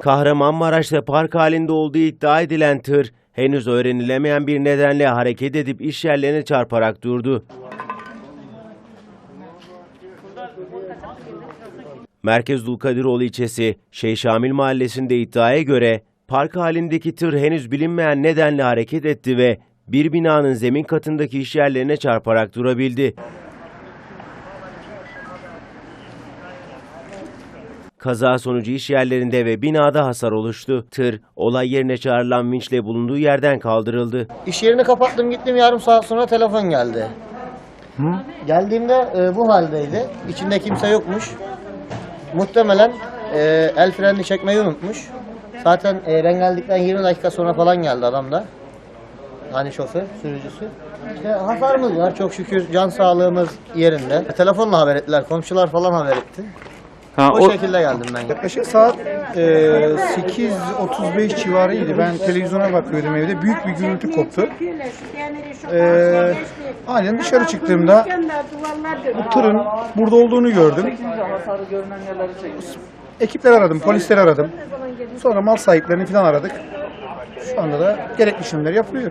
Kahramanmaraş'ta park halinde olduğu iddia edilen tır henüz öğrenilemeyen bir nedenle hareket edip iş yerlerine çarparak durdu. Merkez Dulkadiroğlu ilçesi Şeyh Şamil mahallesinde iddiaya göre park halindeki tır henüz bilinmeyen nedenle hareket etti ve bir binanın zemin katındaki iş yerlerine çarparak durabildi. Kaza sonucu iş yerlerinde ve binada hasar oluştu. Tır olay yerine çağrılan vinçle bulunduğu yerden kaldırıldı. İş yerini kapattım gittim yarım saat sonra telefon geldi. Geldiğimde e, bu haldeydi. İçinde kimse yokmuş. Muhtemelen e, el frenini çekmeyi unutmuş. Zaten e, ben geldikten 20 dakika sonra falan geldi adam da. Hani şoför, sürücüsü. İşte hasarımız var çok şükür can sağlığımız yerinde. Telefonla haber ettiler, komşular falan haber etti. Ha, O, şekilde geldim ben. Yaklaşık saat e, 8.35 civarıydı. Ben televizyona bakıyordum evde. Büyük bir gürültü koptu. E, aynen dışarı çıktığımda bu tırın burada olduğunu gördüm. Ekipler aradım, polisleri aradım. Sonra mal sahiplerini falan aradık. Şu anda da gerekli işlemler yapılıyor.